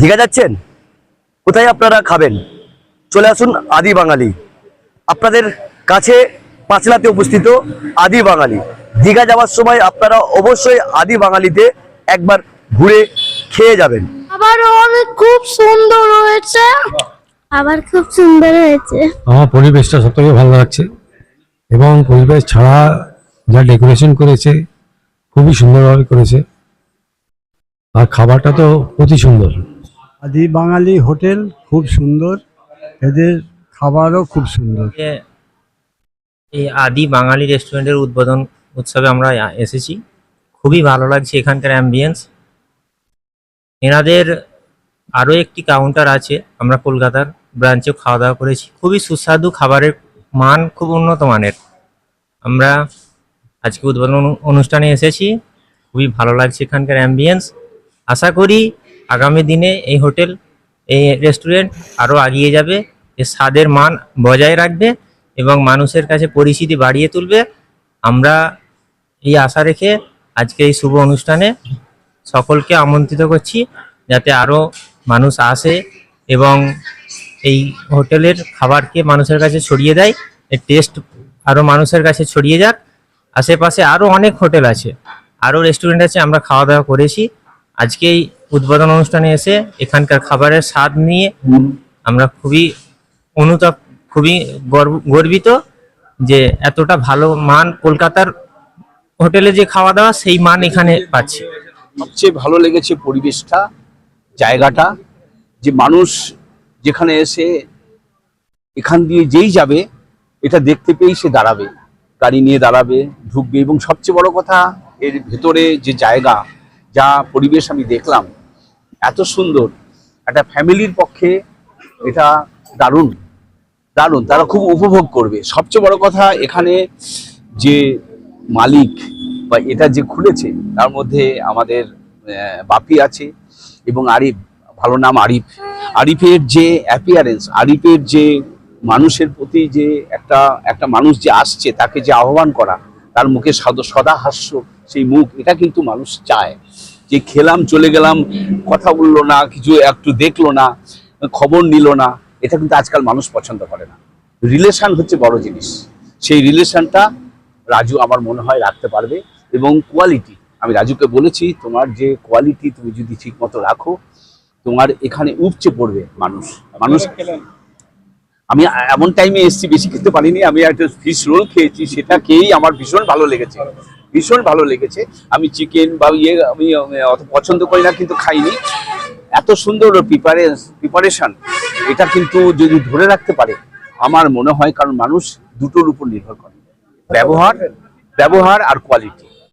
দীঘা যাচ্ছেন? কোথায় আপনারা খাবেন? চলে আসুন আদি বাঙালি। আপনাদের কাছে পাঁচলাতে উপস্থিত আদি বাঙালি। দীঘা যাওয়ার সময় আপনারা অবশ্যই আদি বাঙালিতে একবার ঘুরে খেয়ে যাবেন। আবার অনেক খুব সুন্দর হয়েছে। আবার খুব সুন্দর হয়েছে। আমার পরিবেশটা সব থেকে ভালো লাগছে। এবং পরিবেশ ছাড়া যা ডেকোরেশন করেছে খুবই সুন্দরভাবে করেছে। আর খাবারটা তো অতি সুন্দর। আদি বাঙালি হোটেল খুব সুন্দর, এদের খাবারও খুব সুন্দর। এই আদি বাঙালি রেস্টুরেন্টের উদ্বোধন উৎসবে আমরা এসেছি। খুবই ভালো লাগছে এখানকার অ্যাম্বিয়েন্স এনাদের আরও একটি কাউন্টার আছে, আমরা কলকাতার ব্রাঞ্চেও খাওয়া দাওয়া করেছি। খুবই সুস্বাদু খাবারের মান খুব উন্নত মানের। আমরা আজকে উদ্বোধন অনুষ্ঠানে এসেছি। খুবই ভালো লাগছে এখানকার অ্যাম্বিয়েন্স আশা করি আগামী দিনে এই হোটেল, এই রেস্টুরেন্ট আরও এগিয়ে যাবে। এর স্বাদের মান বজায় রাখবে এবং মানুষের কাছে পরিচিতি বাড়িয়ে তুলবে। আমরা এই আশা রেখে আজকে এই শুভ অনুষ্ঠানে সকলকে আমন্ত্রিত করছি, যাতে আরও মানুষ আসে এবং এই হোটেলের খাবারকে মানুষের কাছে ছড়িয়ে দেয়। এর টেস্ট আরও মানুষের কাছে ছড়িয়ে যাক। আশেপাশে আরও অনেক হোটেল আছে আরও রেস্টুরেন্ট আছে, আমরা খাওয়া দাওয়া করেছি। আজকে এই উদ্বোধন অনুষ্ঠানে এসে এখানকার খাবারের স্বাদ নিয়ে আমরা খুবই অনুতাপ, খুবই গর্ব- গর্বিত যে এতটা ভালো মান কলকাতার হোটেলে যে খাওয়া দাওয়া, সেই মান এখানে পাচ্ছি। সবচেয়ে ভালো লেগেছে পরিবেশটা, জায়গাটা, যে মানুষ যেখানে এসে এখান দিয়ে যেই যাবে, এটা দেখতে পেয়েই সে দাঁড়াবে। গাড়ি নিয়ে দাঁড়াবে, ঢুকবে এবং সবচেয়ে বড় কথা, এর ভেতরে যে জায়গা, যা পরিবেশ আমি দেখলাম এত সুন্দর। একটা ফ্যামিলির পক্ষে এটা দারুণ। দারুণ, তারা খুব উপভোগ করবে। সবচেয়ে বড় কথা এখানে যে মালিক বা এটা যে খুলেছে, তার মধ্যে আমাদের বাপি আছে এবং আরিফ, ভালো নাম আরিফ। আরিফের যে অ্যাপিয়ারেন্স আরিফের যে মানুষের প্রতি যে একটা একটা মানুষ যে আসছে, তাকে যে আহ্বান করা, তার মুখে সদ হাস্য, সেই মুখ, এটা কিন্তু মানুষ চায়। যে খেলাম, চলে গেলাম, কথা বলল না, কিছু একটু দেখল না, খবর নিল না, এটা কিন্তু আজকাল মানুষ পছন্দ করে না। রিলেশন হচ্ছে বড় জিনিস। সেই রিলেশনটা রাজু আমার মনে হয় রাখতে পারবে এবং কোয়ালিটি আমি রাজুকে বলেছি, তোমার যে কোয়ালিটি তুমি যদি ঠিক মতো রাখো, তোমার এখানে উপচে পড়বে মানুষ। মানুষ আমি এমন টাইমে এসেছি, বেশি খেতে পারিনি, আমি একটা ফিশ রোল খেয়েছি, সেটা খেয়েই আমার ভীষণ ভালো লেগেছে, ভীষণ ভালো লেগেছে। আমি চিকেন বা ইয়ে আমি অত পছন্দ করি না, কিন্তু খাইনি। এত সুন্দর প্রিপারেন্স প্রিপারেশন এটা কিন্তু যদি ধরে রাখতে পারে, আমার মনে হয় কারণ মানুষ দুটোর উপর নির্ভর করে। ব্যবহার ব্যবহার আর কোয়ালিটি